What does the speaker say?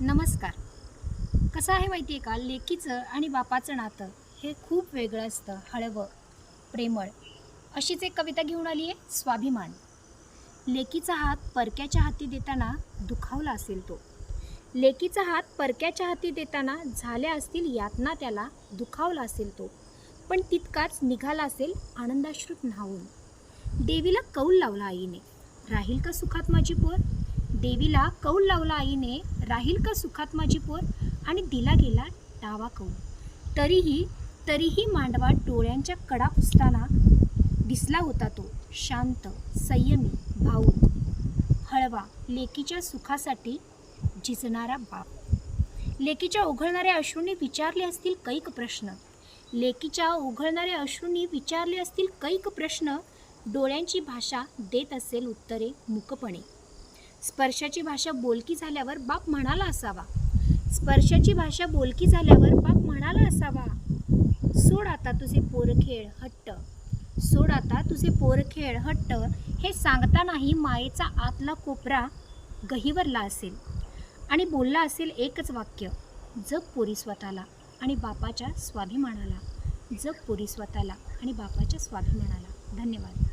नमस्कार. कसं आहे माहिती आहे का? लेकीचं आणि बापाचं नातं हे खूप वेगळं असतं हळवं प्रेमळ. अशीच एक कविता घेऊन आली आहे स्वाभिमान. लेकीचा हात परक्याच्या हाती देताना दुखावला असेल तो. लेकीचा हात परक्याच्या हाती देताना झाल्या असतील यातना त्याला दुखावला असेल तो. पण तितकाच निघाला असेल आनंदाश्रुत न्हावून देवीला कौल लावला आईने. राहील का सुखात माझी पोर? देवीला कौल लावला आईने राहील का सुखात माझी पोर? आणि दिला गेला डावा कौल. तरीही तरीही मांडवा डोळ्यांच्या कडा पुसताना दिसला होता तो शांत संयमी भाऊक. हळवा लेकीच्या सुखासाठी झिजणारा बाप. लेकीच्या ओघळणाऱ्या अश्रूंनी विचारले असतील कैक प्रश्न. लेकीच्या ओघळणाऱ्या अश्रूंनी विचारले असतील कैक प्रश्न? डोळ्यांची भाषा देत असेल उत्तरे मुकपणे. स्पर्शाची भाषा बोलकी झाल्यावर बाप म्हणाला असावा. स्पर्शाची भाषा बोलकी झाल्यावर बाप म्हणाला असावा. सोड आता तुझे पोरखेळ हट्ट. सोड आता तुझे पोरखेळ हट्ट. हे सांगतानाही मायेचा आतला कोपरा गहिवरला असेल. आणि बोलला असेल एकच वाक्य. जग पोरी स्वतःला आणि बापाच्या स्वाभिमानाला. जग पोरी स्वतःला आणि बापाच्या स्वाभिमानाला. धन्यवाद.